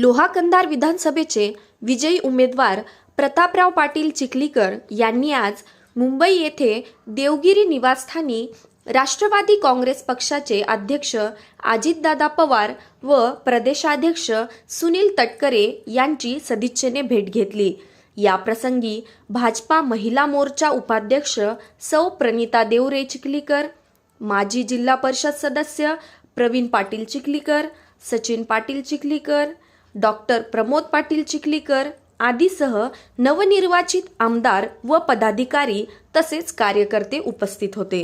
लोहा कंधार विधानसभेचे विजयी उमेदवार प्रतापराव पाटील चिखलीकर यांनी आज मुंबई येथे देवगिरी निवासस्थानी राष्ट्रवादी काँग्रेस पक्षाचे अध्यक्ष अजितदादा पवार व प्रदेशाध्यक्ष सुनील तटकरे यांची सदिच्छेने भेट घेतली. या प्रसंगी भाजपा महिला मोर्चा उपाध्यक्ष सौ प्रणिता देवरे चिखलीकर माजी जिल्हा परिषद सदस्य प्रवीण पाटील चिखलीकर सचिन पाटील चिखलीकर डॉक्टर प्रमोद पाटील चिखलीकर आदीसह नवनिर्वाचित आमदार व पदाधिकारी तसेच कार्यकर्ते उपस्थित होते.